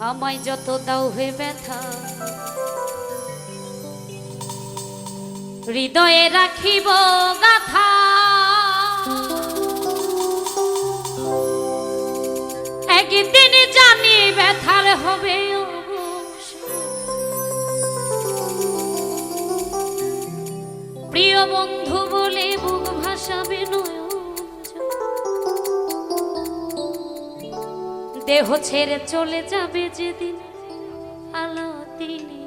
আমায় যত দাও হয়ে ব্যথা। হৃদয়ে রাখিব গাথা। একদিন জানি ব্যথার হবে প্রিয় বন্ধু বলে বুক ভাষাবে নয়। দেহ ছেড়ে চলে যাবে যেদিন আলো দিনের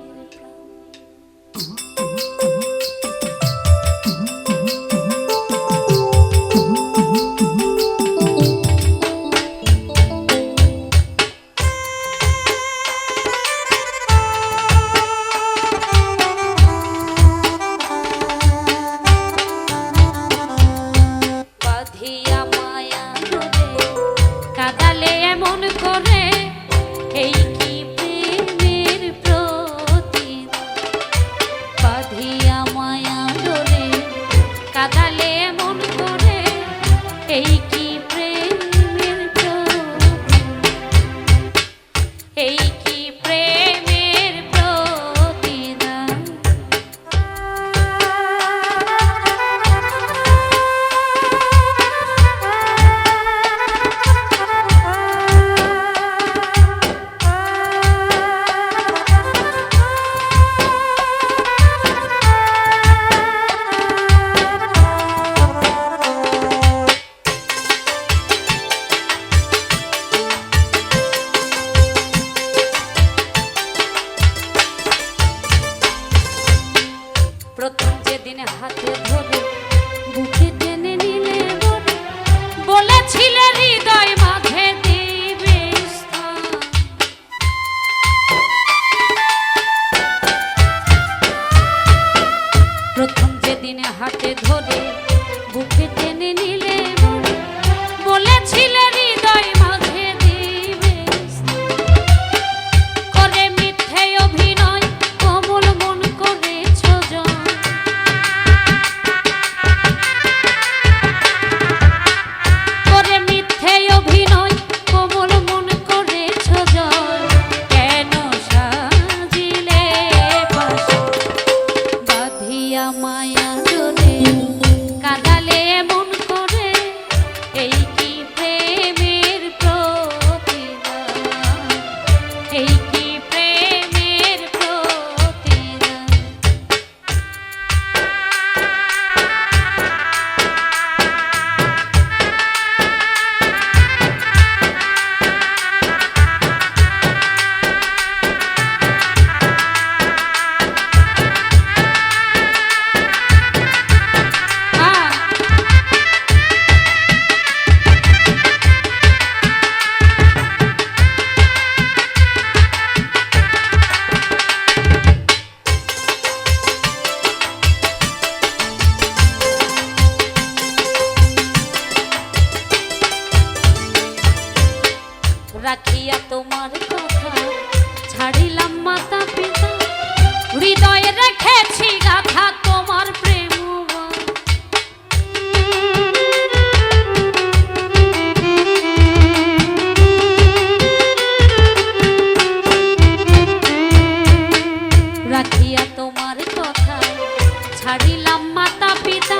হারিলাম মাতা পিতা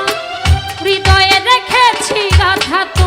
হৃদয়ে রেখেছি গাথা তো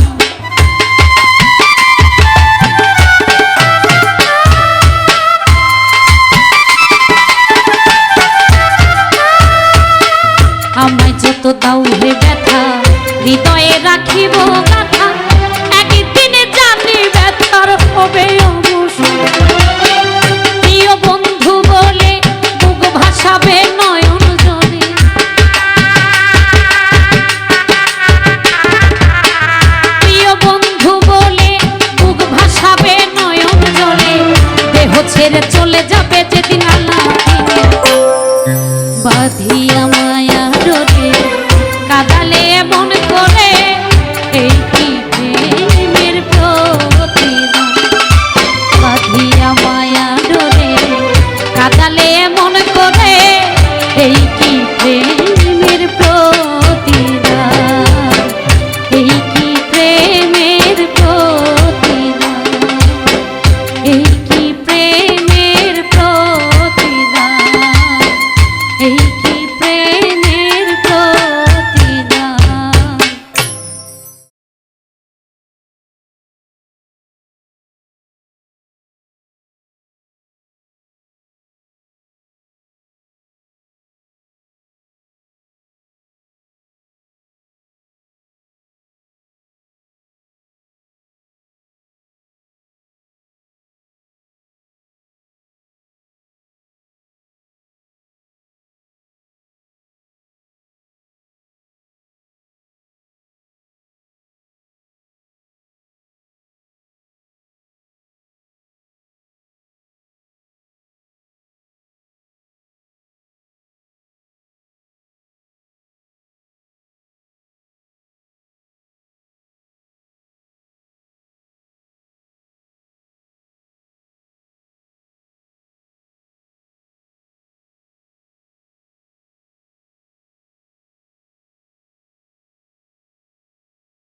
ছেড়ে চলে যা